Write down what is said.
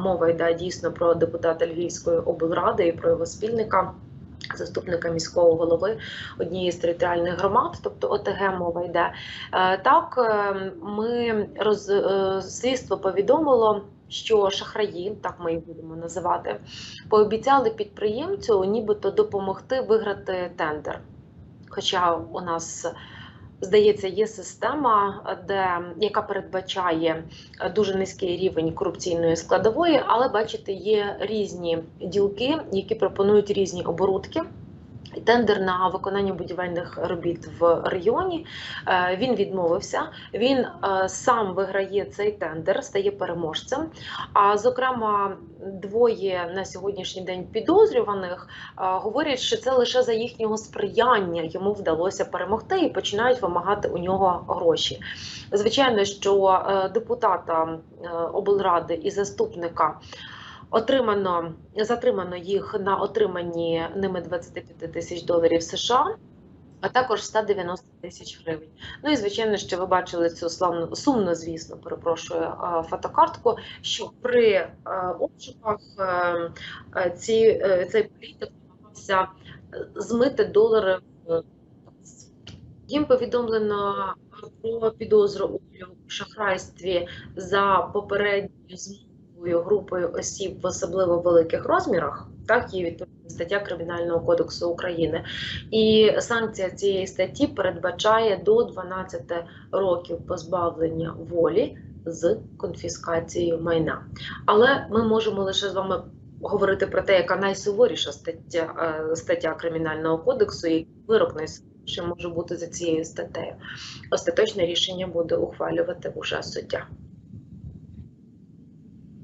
мова йде дійсно про депутата Львівської облради і про його спільника. Заступника міського голови однієї з територіальних громад, тобто ОТГ мова йде. Е, Так, е, ми роз е, слідство повідомило, що шахраї, так ми їх будемо називати, пообіцяли підприємцю нібито допомогти виграти тендер. Хоча у нас здається, є система, де яка передбачає е, дуже низький рівень корупційної складової, але бачите, є різні ділки, які пропонують різні оборудки. Тендер на виконання будівельних робіт в районі е, він відмовився. Він е, сам виграє цей тендер, стає переможцем. А зокрема, двоє на сьогоднішній день підозрюваних е, говорять, що це лише за їхнього сприяння йому вдалося перемогти і починають вимагати у нього гроші. Звичайно, що депутата облради і заступника. Отримано затримано їх на отриманні ними 25 тисяч доларів США, а також 190 тисяч гривень. Ну і звичайно, що ви бачили цю славну сумно, звісно, перепрошую фотокартку. Що при е, обшуках е, е, ці, цей політик намагався змити долари. Їм повідомлено про підозру у шахрайстві за попередньою змовою групою осіб в особливо великих розмірах. Так, є відповідна стаття Кримінального кодексу України, і санкція цієї статті передбачає до 12 років позбавлення волі з конфіскацією майна. Але ми можемо лише з вами говорити про те, яка найсуворіша стаття е, стаття Кримінального кодексу, і вирок найсуворіший може бути за цією статтею. Остаточне рішення буде ухвалювати уже суддя.